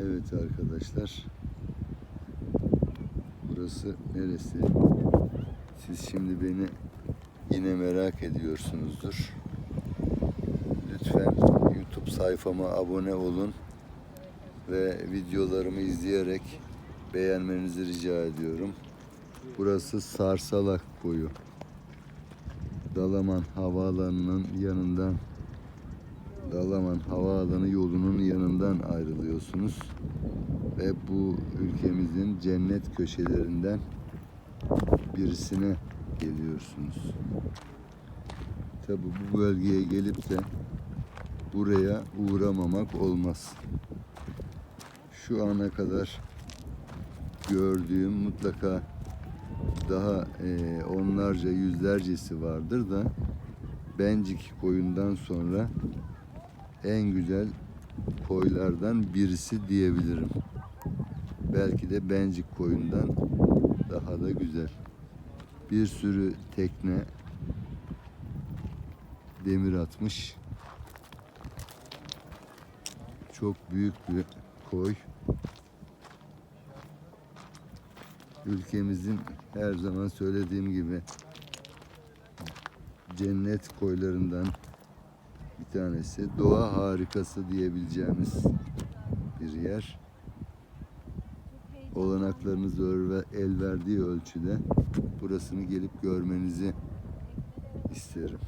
Evet arkadaşlar. Burası neresi? Siz şimdi beni yine merak ediyorsunuzdur. Lütfen YouTube sayfama abone olun ve videolarımı izleyerek beğenmenizi rica ediyorum. Burası Sarsalak boyu. Dalaman Havaalanı'nın yanından Dalaman Havaalanı yolunun yanından ayrılıyorsunuz ve bu ülkemizin cennet köşelerinden birisine geliyorsunuz. Tabi bu bölgeye gelip de buraya uğramamak olmaz. Şu ana kadar gördüğüm mutlaka daha eee, onlarca yüzlercesi vardır da Bencik koyundan sonra en güzel koylardan birisi diyebilirim. Belki de Bencik koyundan daha da güzel. Bir sürü tekne demir atmış. Çok büyük bir koy. Ülkemizin her zaman söylediğim gibi cennet koylarından bir tanesi. Doğa harikası diyebileceğimiz bir yer. Olanaklarınız el verdiği ölçüde burasını gelip görmenizi isterim.